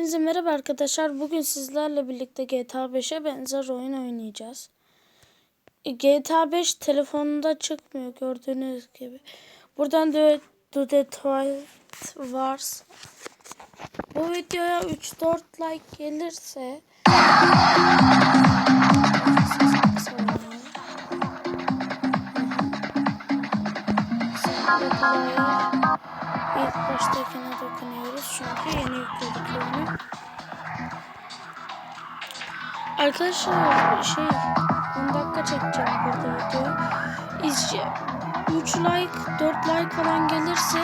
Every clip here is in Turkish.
Hepinize merhaba arkadaşlar. Bugün sizlerle birlikte GTA 5'e benzer oyun oynayacağız. GTA 5 telefonunda çıkmıyor gördüğünüz gibi. Buradan da Do The Twilight Wars. Bu videoya 3-4 like gelirse İlk baştakine dokunuyoruz çünkü yeni yükledik oyunu. Arkadaşlar şey 10 dakika çekeceğim burada video. İzce 3 like 4 like falan gelirse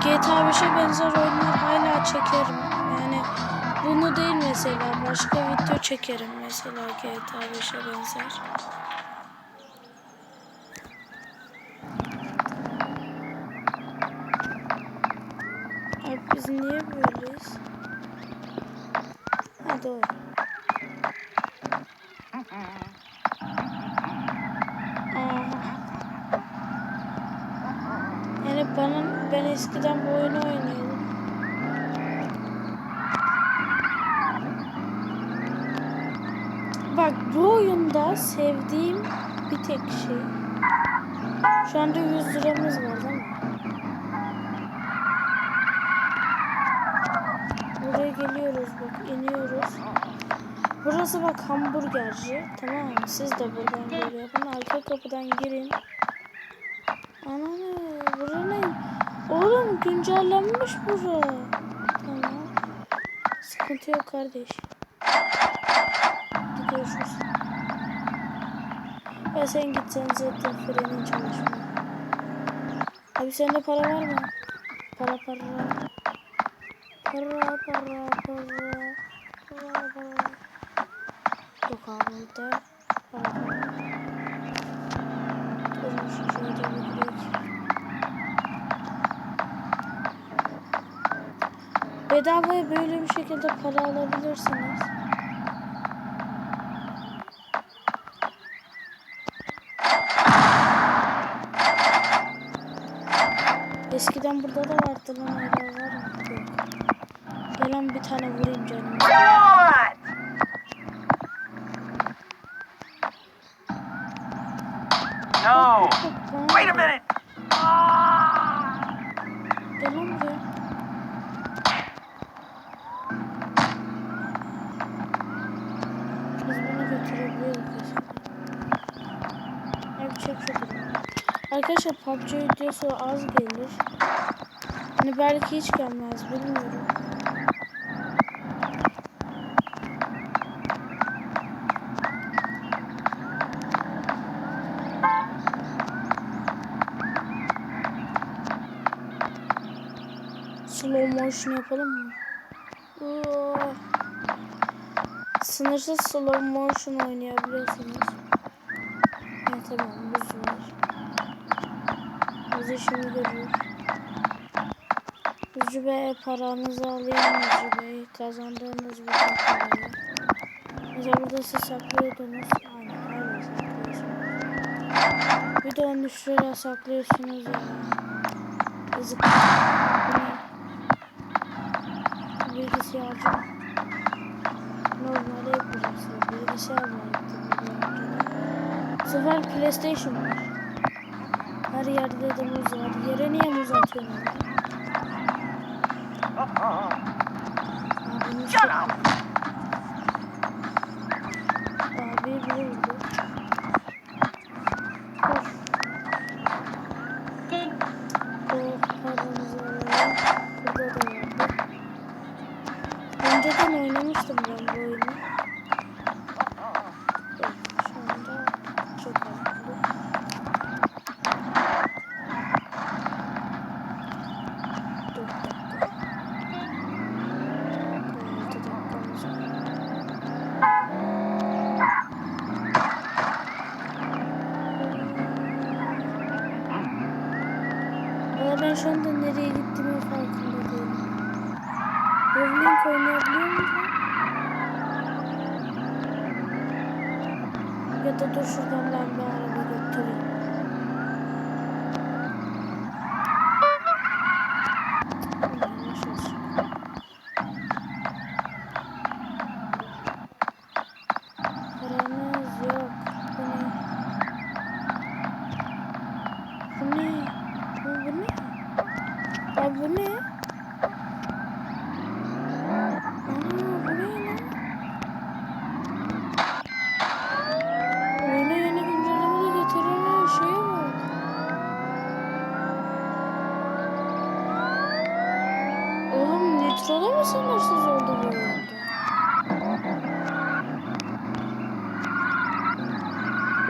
GTA 5'e benzer oyunlar hala çekerim. Yani bunu değil mesela başka video çekerim mesela GTA 5'e benzer. Abi biz niye böyleyiz? Ha doğru. Yani bana ben eskiden bu oyunu oynuyordum. Bak bu oyunda sevdiğim bir tek şey. Şu anda 100 liramız var değil mi? Buraya geliyoruz bak iniyoruz. Burası bak hamburgerci. Tamam? Siz de buradan böyle yapın. Arka kapıdan girin. Ananı bura ne? Oğlum güncellenmiş bura. Tamam. Sıkıntı yok kardeş. Hadi görüşürüz. Ya sen git sen zaten frenin çalışmıyor. Abi sende para var mı? Para para. Para para para. Para para. Yok abi burada. Para para. Durun şu şöyle bir. Bedavaya böyle bir şekilde para alabilirsiniz. Eskiden burada da vardı lan var mı? Tane vurayım canım. No. Wait a minute. Ah! Lan buraya. Biz bunu eskiden. Abi çek şuradan. Arkadaşlar PUBG videosu az gelir. Hani belki hiç gelmez bilmiyorum. Slow motion yapalım mı? Sınırsız slow motion oynayabiliyorsunuz. Ha tamam buz var. Buz işimi görür. Buzcu Bey paranızı alayım Buzcu Bey. Kazandığınız bütün parayı. Mesela burada siz saklıyordunuz. Aynen hala saklıyorsunuz. Bir de 13 lira saklıyorsunuz ya. Yazık. Normalde yapacağız. Bilgisayar var. Bu sefer PlayStation var. Her yerde de muz var. Yere niye muz atıyorsun? Shut up. Abi bir vurdu. Of. Oh paramızı alalım. Burada da vardı. Önceden oynamıştım ben bu oyunu. Evet, şu anda çok haklı. Dört dakika. Altı dakikamız var. Valla ben şu anda nereye gittiğimin farkında değilim. Bowling oynayabiliyor muyum? Ya da dur şuradan ben bir araba götüreyim. Sessiz oldu bu yolda.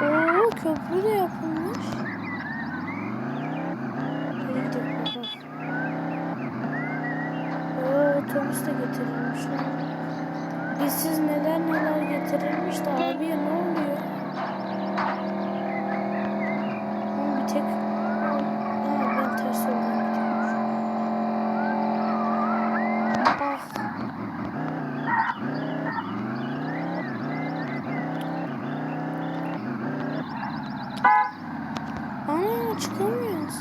Oo köprü de yapılmış. Oo otobüs de getirilmiş. Bizsiz neler neler getirilmiş de abiye ne oluyor? Ama bir tek... Aa ben ters yoldan gidiyormuş. Ah. Ana çıkamıyoruz.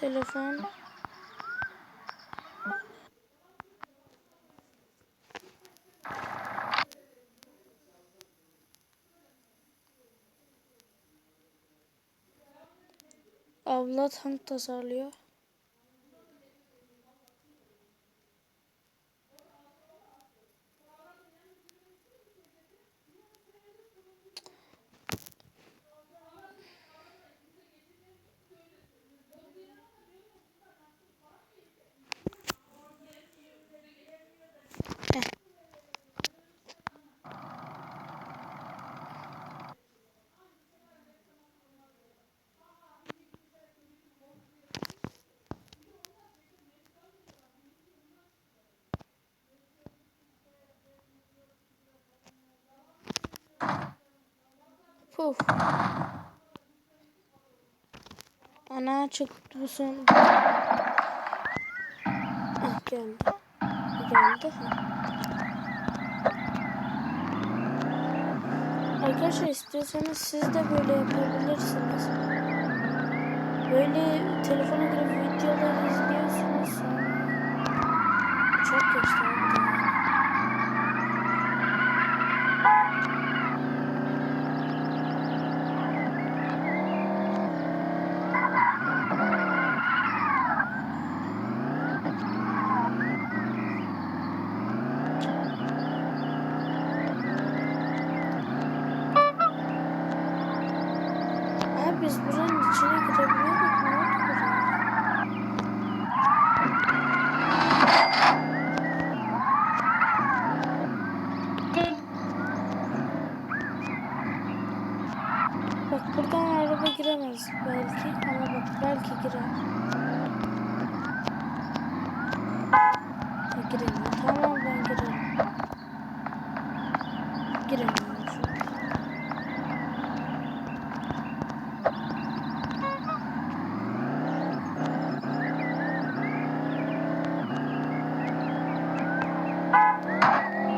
Telefon. Abla tank tasarlıyor. Puf. Ana çıktı son. Ah geldi. Geldi. Arkadaşlar istiyorsanız siz de böyle yapabilirsiniz. Böyle telefona girip videolar izliyorsunuz. Çok geçti içine girebiliyorduk. Ne? Bak buradan araba giremez belki ama bak belki girer. Giremiyor. Tamam ben girerim. Giremiyorum şu an.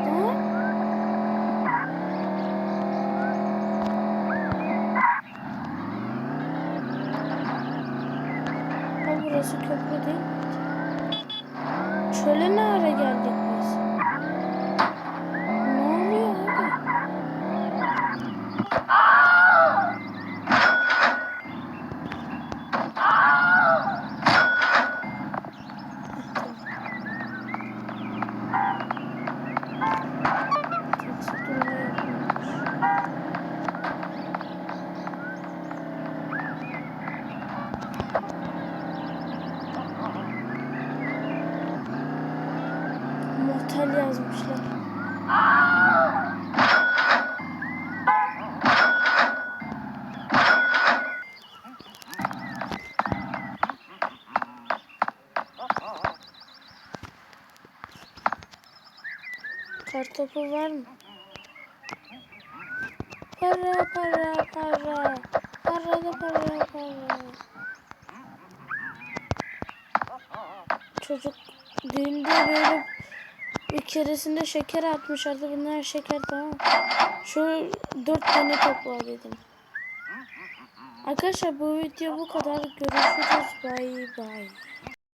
Ha? Ha burası köprü? Çöle ne ara geldik biz? Ne oluyor abi? Heh, tamam. Taksi durumu yapılmış. Motel yazmışlar. Kartopu var mı? Para para para. Para da para para. Çocuk düğünde böyle bir keresinde şeker atmışlardı. Bunlar şeker tamam. Şu dört tane topla dedim. Arkadaşlar bu video bu kadar. Görüşürüz. Bay bay.